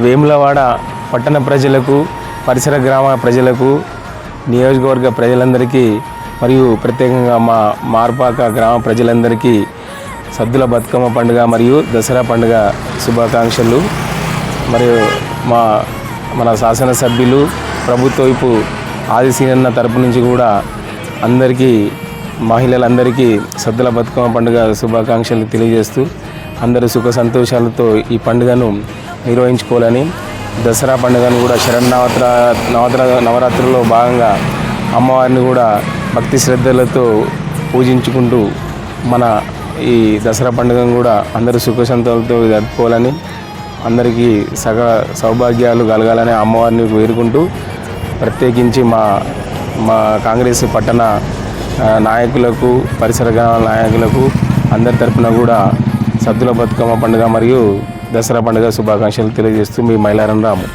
వేములవాడ పట్టణ ప్రజలకు పరిసర గ్రామ ప్రజలకు నియోజకవర్గ ప్రజలందరికీ మరియు ప్రత్యేకంగా మా మార్పాక గ్రామ ప్రజలందరికీ సద్దుల బతుకమ్మ పండుగ మరియు దసరా పండుగ శుభాకాంక్షలు. మరియు మా మన శాసనసభ్యులు ప్రభుత్వ వైపు ఆదిశీనన్న తరపు నుంచి కూడా అందరికీ మహిళలందరికీ సద్దుల బతుకమ్మ పండుగ శుభాకాంక్షలు తెలియజేస్తూ అందరూ సుఖ సంతోషాలతో ఈ పండుగను నిర్వహించుకోవాలని దసరా పండుగను కూడా శరన్నవరాత్ర నవరాత్ర నవరాత్రుల్లో భాగంగా అమ్మవారిని కూడా భక్తి శ్రద్ధలతో పూజించుకుంటూ మన ఈ దసరా పండుగను కూడా అందరూ సుఖ సంతోషాలతో జరుపుకోవాలని అందరికీ సగ సౌభాగ్యాలు కలగాలని అమ్మవారిని వేరుకుంటూ ప్రత్యేకించి మా మా కాంగ్రెస్ పట్టణ నాయకులకు పరిసర గ్రామాల నాయకులకు అందరి తరపున కూడా సద్దుల బతుకమ్మ పండుగ మరియు దసరా పండుగ శుభాకాంక్షలు తెలియజేస్తూ మీ మైలారం రాము.